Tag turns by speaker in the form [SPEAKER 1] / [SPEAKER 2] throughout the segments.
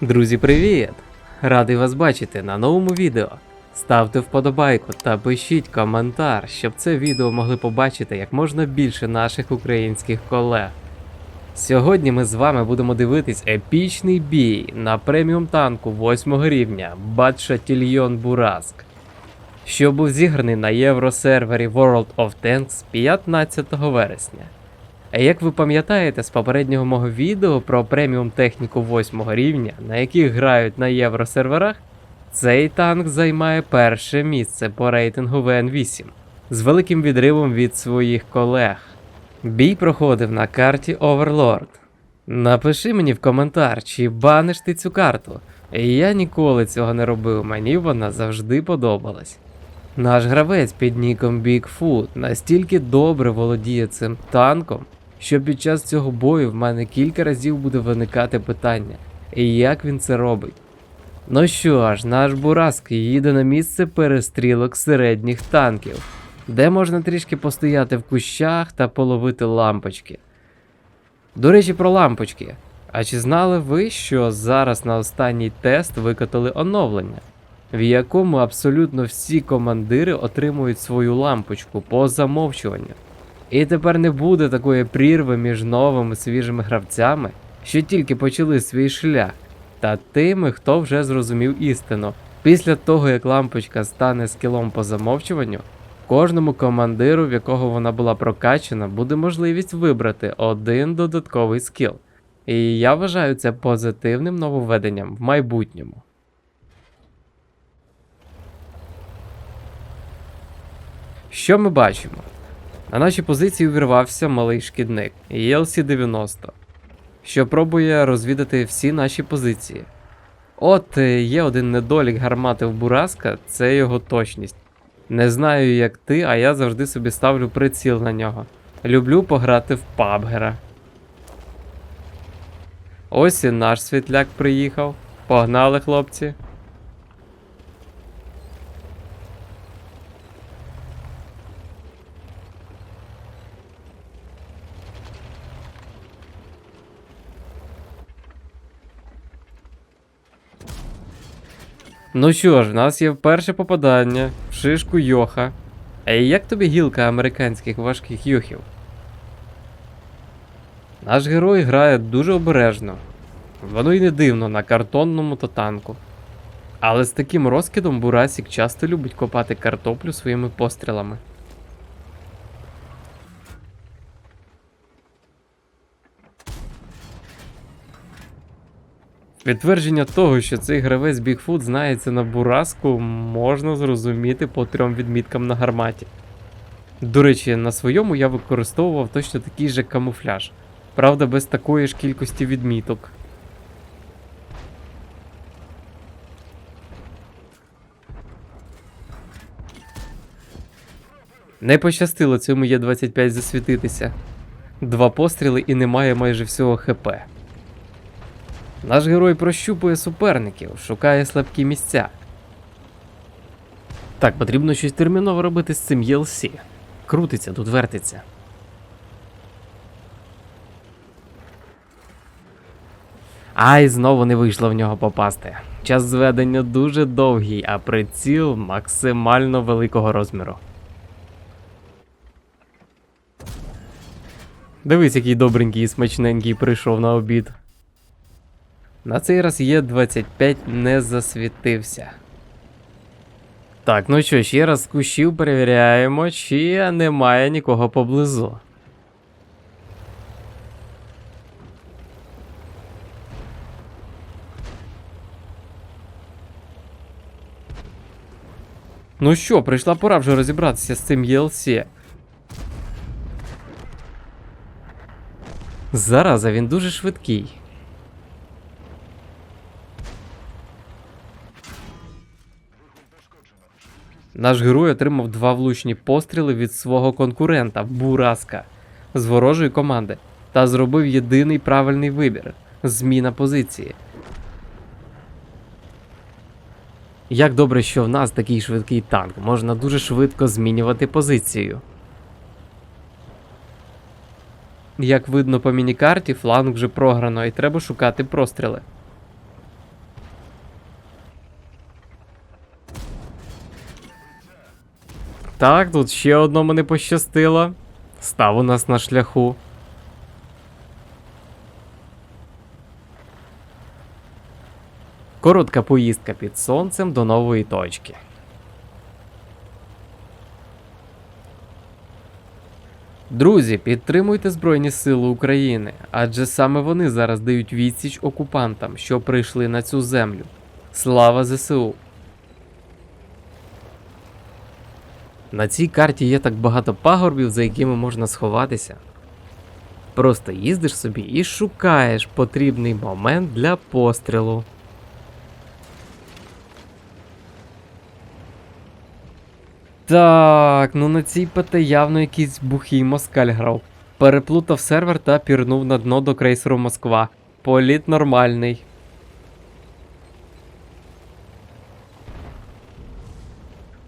[SPEAKER 1] Друзі, привіт! Радий вас бачити на новому відео. Ставте вподобайку та пишіть коментар, щоб це відео могли побачити як можна більше наших українських колег. Сьогодні ми з вами будемо дивитись епічний бій на преміум танку 8 рівня Батшатільйон Бураск, що був зіграний на євросервері World of Tanks 15 вересня. А як ви пам'ятаєте з попереднього мого відео про преміум техніку 8 рівня, на яких грають на євросерверах, цей танк займає перше місце по рейтингу ВН8 з великим відривом від своїх колег. Бій проходив на карті Overlord. Напиши мені в коментар, чи баниш ти цю карту. Я ніколи цього не робив, мені вона завжди подобалась. Наш гравець під ніком Bigfoot настільки добре володіє цим танком, що під час цього бою в мене кілька разів буде виникати питання, і як він це робить. Ну що ж, наш Бураск їде на місце перестрілок середніх танків, де можна трішки постояти в кущах та половити лампочки. До речі, про лампочки. А чи знали ви, що зараз на останній тест викатали оновлення, в якому абсолютно всі командири отримують свою лампочку по замовчуванню? І тепер не буде такої прірви між новими свіжими гравцями, що тільки почали свій шлях, та тими, хто вже зрозумів істину. Після того, як лампочка стане скілом по замовчуванню, кожному командиру, в якого вона була прокачана, буде можливість вибрати один додатковий скіл. І я вважаю це позитивним нововведенням в майбутньому. Що ми бачимо? На наші позиції увірвався малий шкідник ELC-90, що пробує розвідати всі наші позиції. От е, є один недолік гармати в Бураска, це його точність. Не знаю, як ти, а я завжди собі ставлю приціл на нього. Люблю пограти в пабгера. Ось і наш світляк приїхав. Погнали, хлопці. Ну що ж, в нас є перше попадання в шишку Йоха. А як тобі гілка американських важких йохів? Наш герой грає дуже обережно. Воно й не дивно на картонному татанку. Але з таким розкидом Бурасік часто любить копати картоплю своїми пострілами. Підтвердження того, що цей гравець Бігфут знається на бураску, можна зрозуміти по трьом відміткам на гарматі. До речі, на своєму я використовував точно такий же камуфляж, правда, без такої ж кількості відміток. Не пощастило цьому Є25 засвітитися. Два постріли і немає майже всього ХП. Наш герой прощупує суперників, шукає слабкі місця. Так, потрібно щось терміново робити з цим ЄЛСі. Крутиться, тут вертиться. Ай, знову не вийшло в нього попасти. Час зведення дуже довгий, а приціл максимально великого розміру. Дивись, який добренький і смачненький прийшов на обід. На цей раз є 25 не засвітився. Так, ну що, ще раз кущів перевіряємо, чи немає нікого поблизу. Ну що, прийшла пора вже розібратися з цим ELC. Зараза, він дуже швидкий. Наш герой отримав два влучні постріли від свого конкурента Бураска з ворожої команди та зробив єдиний правильний вибір зміна позиції. Як добре, що в нас такий швидкий танк, можна дуже швидко змінювати позицію. Як видно по мінікарті, фланг вже програно і треба шукати простріли. Так, тут ще одному не пощастило. Став у нас на шляху. Коротка поїздка під сонцем до нової точки. Друзі, підтримуйте Збройні Сили України, адже саме вони зараз дають відсіч окупантам, що прийшли на цю землю. Слава ЗСУ! На цій карті є так багато пагорбів, за якими можна сховатися. Просто їздиш собі і шукаєш потрібний момент для пострілу. Так, ну на цій ПТ явно якийсь бухий москаль грав. Переплутав сервер та пірнув на дно до крейсеру Москва. Політ нормальний.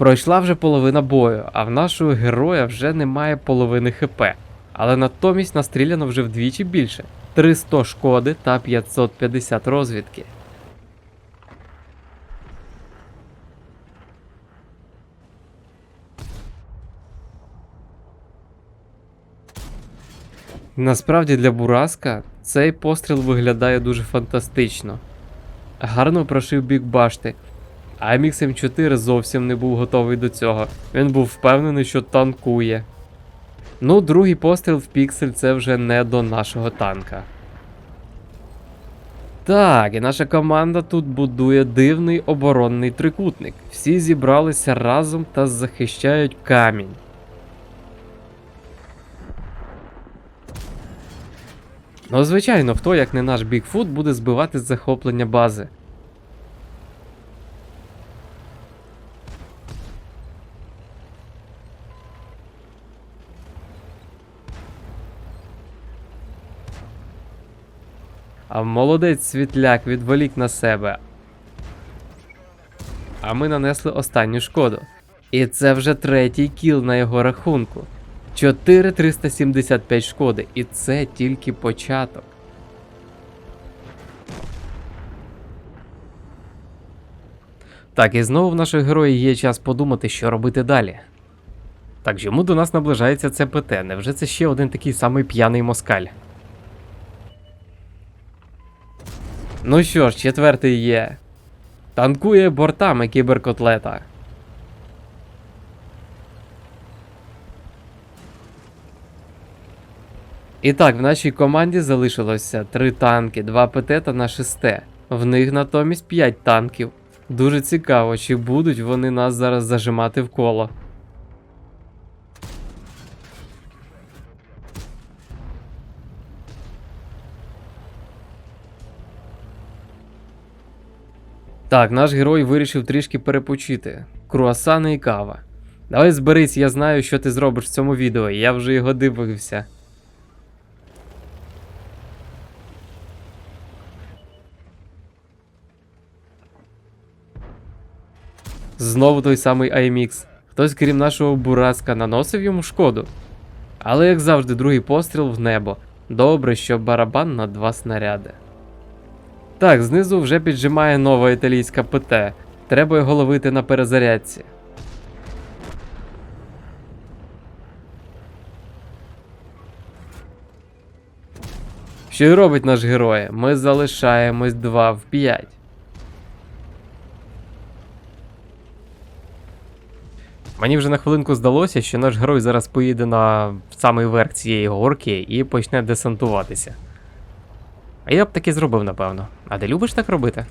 [SPEAKER 1] Пройшла вже половина бою, а в нашого героя вже немає половини ХП. Але натомість настріляно вже вдвічі більше 300 шкоди та 550 розвідки. Насправді для Бураска цей постріл виглядає дуже фантастично. Гарно прошив бік башти. А мікс М4 зовсім не був готовий до цього. Він був впевнений, що танкує. Ну, другий постріл в піксель це вже не до нашого танка. Так, і наша команда тут будує дивний оборонний трикутник. Всі зібралися разом та захищають камінь. Ну, звичайно, хто, як не наш Бігфут, буде збивати захоплення бази. А молодець світляк відволік на себе. А ми нанесли останню шкоду. І це вже третій кіл на його рахунку. 4375 шкоди, і це тільки початок. Так, і знову в наших героїв є час подумати, що робити далі. Так, чому до нас наближається ЦПТ? Невже це ще один такий самий п'яний москаль? Ну що ж, четвертий є. Танкує бортами кіберкотлета. І так, в нашій команді залишилося 3 танки, 2 ПТ та на 6. В них натомість 5 танків. Дуже цікаво, чи будуть вони нас зараз зажимати в коло. Так, наш герой вирішив трішки перепочити. Круасани і кава. Давай зберись, я знаю, що ти зробиш в цьому відео, я вже його дивився. Знову той самий IMX. Хтось, крім нашого бураска, наносив йому шкоду. Але, як завжди, другий постріл в небо. Добре, що барабан на два снаряди. Так, знизу вже піджимає нова італійська ПТ. Треба його ловити на перезарядці. Що й робить наш герой? Ми залишаємось 2 в 5. Мені вже на хвилинку здалося, що наш герой зараз поїде на самий верх цієї горки і почне десантуватися. Я б таки зробив, напевно. А ти любиш так робити?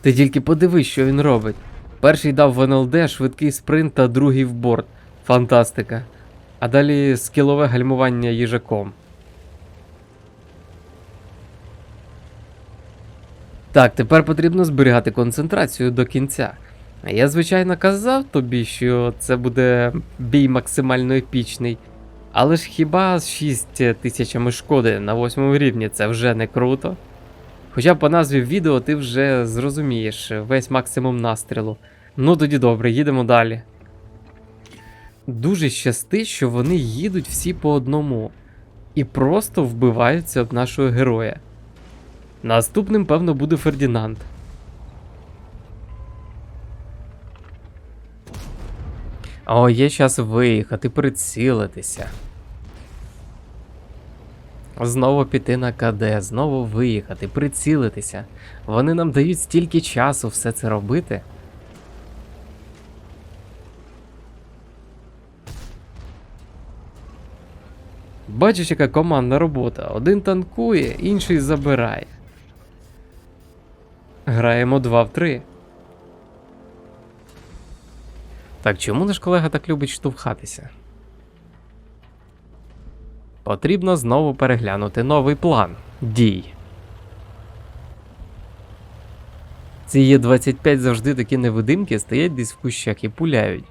[SPEAKER 1] Ти тільки подивись, що він робить. Перший дав в НЛД швидкий спринт та другий в борт. Фантастика. А далі скілове гальмування їжаком. Так, тепер потрібно зберігати концентрацію до кінця. Я, звичайно, казав тобі, що це буде бій максимально епічний. Але ж хіба з 6 тисячами шкоди на 8 рівні це вже не круто? Хоча по назві відео ти вже зрозумієш весь максимум настрілу. Ну тоді добре, їдемо далі. Дуже щастить, що вони їдуть всі по одному і просто вбиваються об нашого героя. Наступним, певно, буде Фердінанд. О, є час виїхати, прицілитися. Знову піти на КД, знову виїхати, прицілитися. Вони нам дають стільки часу все це робити. Бачиш, яка командна робота. Один танкує, інший забирає. Граємо 2 в 3. Так чому наш колега так любить штовхатися? Потрібно знову переглянути новий план дій. Ці є 25 завжди такі невидимки стоять десь в кущах і пуляють.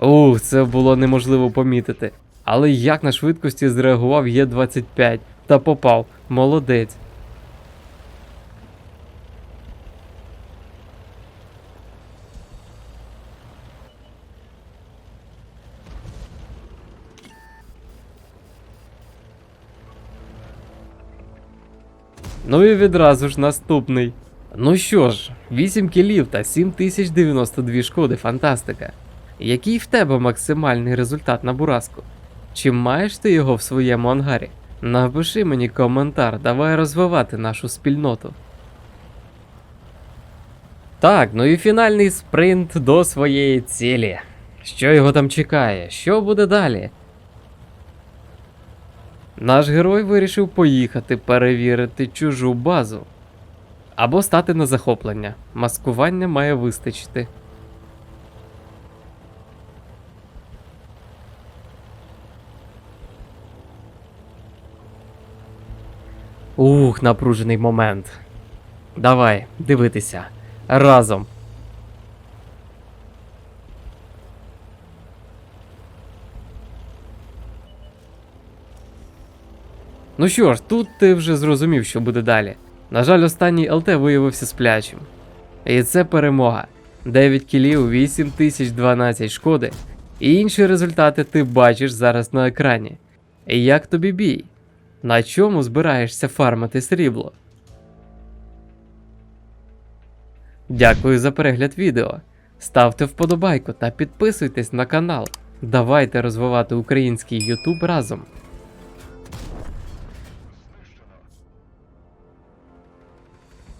[SPEAKER 1] Ух, це було неможливо помітити. Але як на швидкості зреагував Є25 та попав. Молодець. Ну і відразу ж наступний. Ну що ж, 8 кілів та 7092 шкоди, фантастика. Який в тебе максимальний результат на Бураску? Чи маєш ти його в своєму ангарі? Напиши мені коментар, давай розвивати нашу спільноту. Так, ну і фінальний спринт до своєї цілі. Що його там чекає? Що буде далі? Наш герой вирішив поїхати перевірити чужу базу. Або стати на захоплення. Маскування має вистачити. Ух, напружений момент. Давай, дивитися. Разом. Ну що ж, тут ти вже зрозумів, що буде далі. На жаль, останній ЛТ виявився сплячим. І це перемога. 9 кілів, 8012 шкоди. І інші результати ти бачиш зараз на екрані. І як тобі бій? На чому збираєшся фармити срібло? Дякую за перегляд відео. Ставте вподобайку та підписуйтесь на канал. Давайте розвивати український YouTube разом.